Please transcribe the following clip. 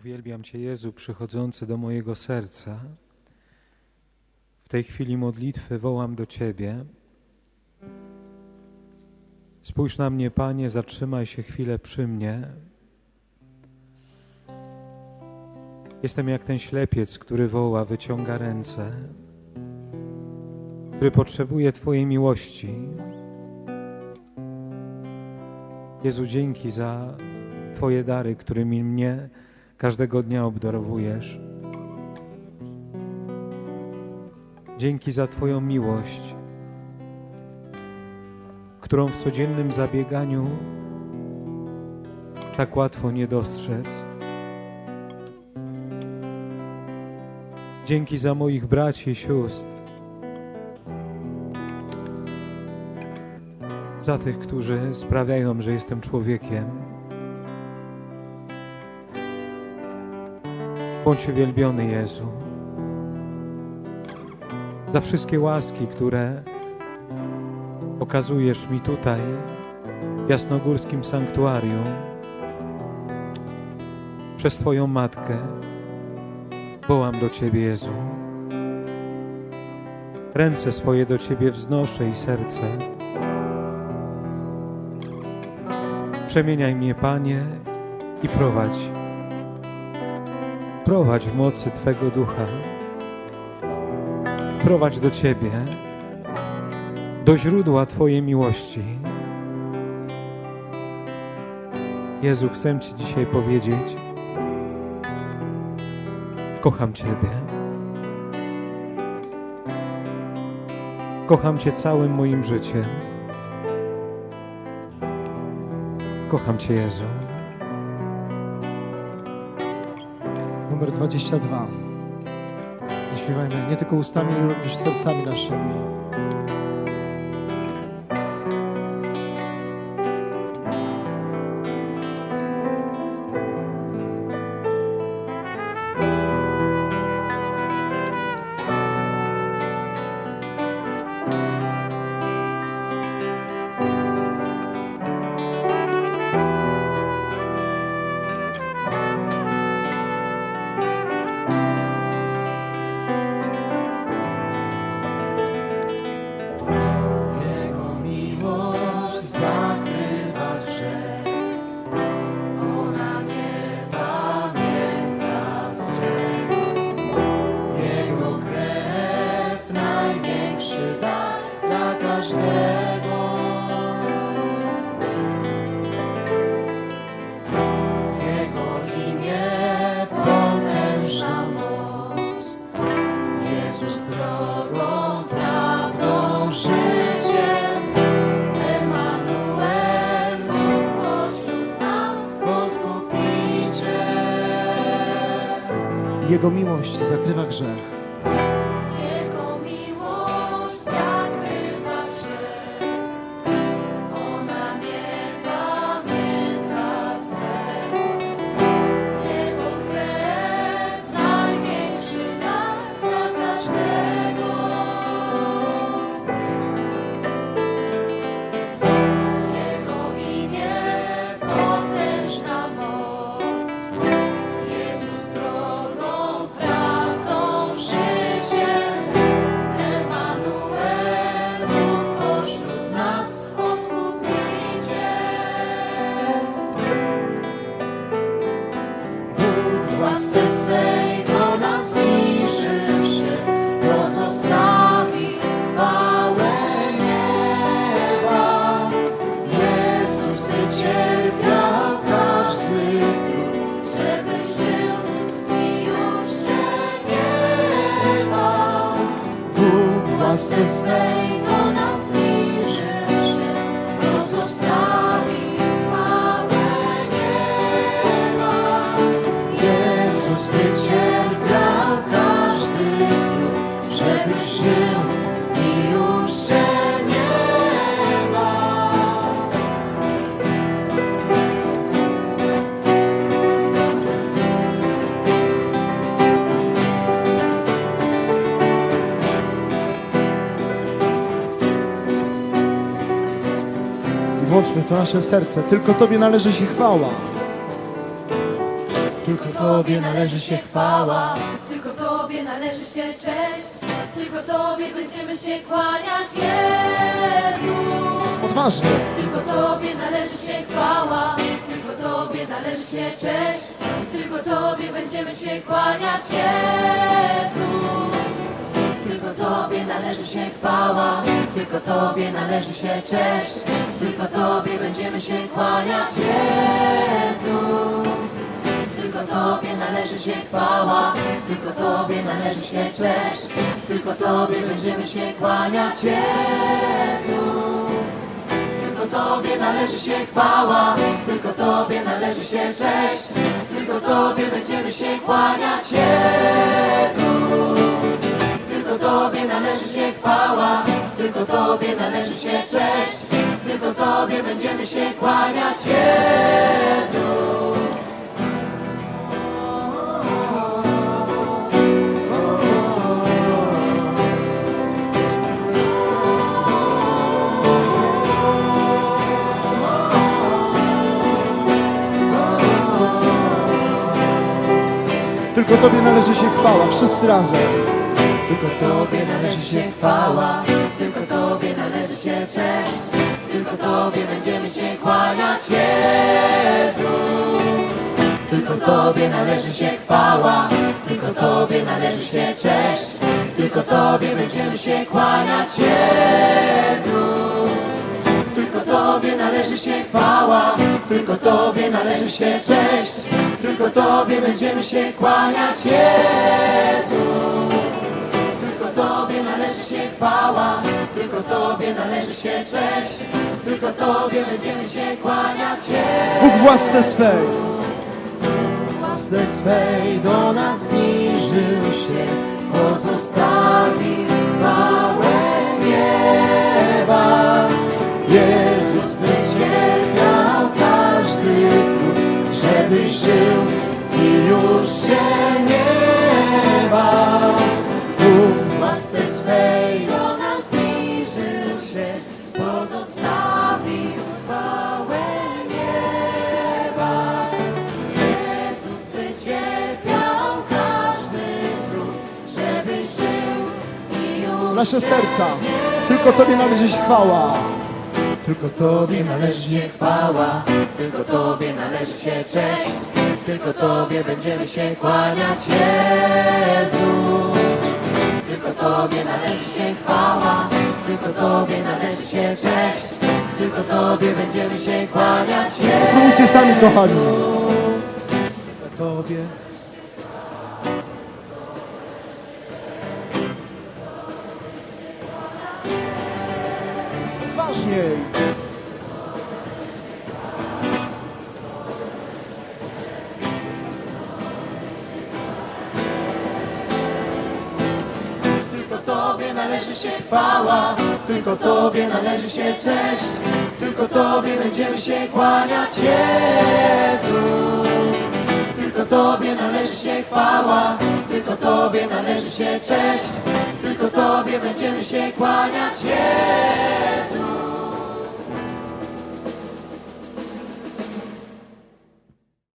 Uwielbiam Cię, Jezu, przychodzący do mojego serca. W tej chwili modlitwy wołam do Ciebie. Spójrz na mnie, Panie, zatrzymaj się chwilę przy mnie. Jestem jak ten ślepiec, który woła, wyciąga ręce, który potrzebuje Twojej miłości. Jezu, dzięki za Twoje dary, którymi mnie każdego dnia obdarowujesz. Dzięki za Twoją miłość, którą w codziennym zabieganiu tak łatwo nie dostrzec. Dzięki za moich braci i sióstr, za tych, którzy sprawiają, że jestem człowiekiem. Bądź uwielbiony Jezu. Za wszystkie łaski, które okazujesz mi tutaj, w jasnogórskim sanktuarium, przez Twoją matkę, wołam do Ciebie, Jezu. Ręce swoje do Ciebie wznoszę i serce. Przemieniaj mnie, Panie, i prowadź. Prowadź w mocy Twego ducha. Prowadź do Ciebie, do źródła Twojej miłości. Jezu, chcę Ci dzisiaj powiedzieć: Kocham Ciebie. Kocham Cię całym moim życiem. Kocham Cię, Jezu. Numer 22. Zaśpiewajmy nie tylko ustami, ale również sercami naszymi. Jego miłość zakrywa grzech. Bóg w włączmy to nasze serce. Tylko Tobie należy się chwała. Tylko Tobie należy się chwała, tylko Tobie należy się cześć, tylko Tobie będziemy się kłaniać, Jezu. Odważnie. Tylko Tobie należy się chwała, tylko Tobie należy się cześć, tylko Tobie będziemy się kłaniać, Jezu. Tobie należy się chwała, tylko Tobie należy się cześć, tylko Tobie będziemy się kłaniać, Jezu. Tylko Tobie należy się chwała, tylko Tobie należy się cześć, tylko Tobie będziemy się kłaniać, Jezu. Tylko Tobie należy się chwała, tylko Tobie należy się cześć, tylko Tobie będziemy się kłaniać, Jezu. Tobie należy się chwała, tylko Tobie należy się cześć, tylko Tobie będziemy się kłaniać, Jezu. Tylko Tobie należy się chwała. Wszyscy razem. Tylko Tobie należy się chwała, tylko Tobie należy się cześć, tylko Tobie będziemy się kłaniać, Jezu. Tylko Tobie należy się chwała, tylko Tobie należy się cześć, tylko Tobie będziemy się kłaniać, Jezu. Tylko Tobie należy się chwała, tylko Tobie należy się cześć, tylko Tobie będziemy się kłaniać, Jezu. Należy się chwała, tylko Tobie należy się cześć, tylko Tobie będziemy się kłaniać, Bóg w łasce swej. łasce swej do nas zniżył się, pozostawił się, pozostawił chwałę nieba. Jezus wycierpiał każdy trud, żeby żył i już Nasze serca. Tylko Tobie należy się chwała. tylko Tobie należy się chwała, tylko Tobie należy się cześć, tylko Tobie będziemy się kłaniać, Jezu. Tylko Tobie należy się chwała, tylko Tobie należy się cześć, tylko Tobie będziemy się kłaniać. Spróbujcie sami, kochani. Tylko Tobie. Odważniej. Należy się chwała, tylko Tobie należy się cześć, tylko Tobie będziemy się kłaniać, Jezu. Tylko Tobie należy się chwała, tylko Tobie należy się cześć, tylko Tobie będziemy się kłaniać, Jezu.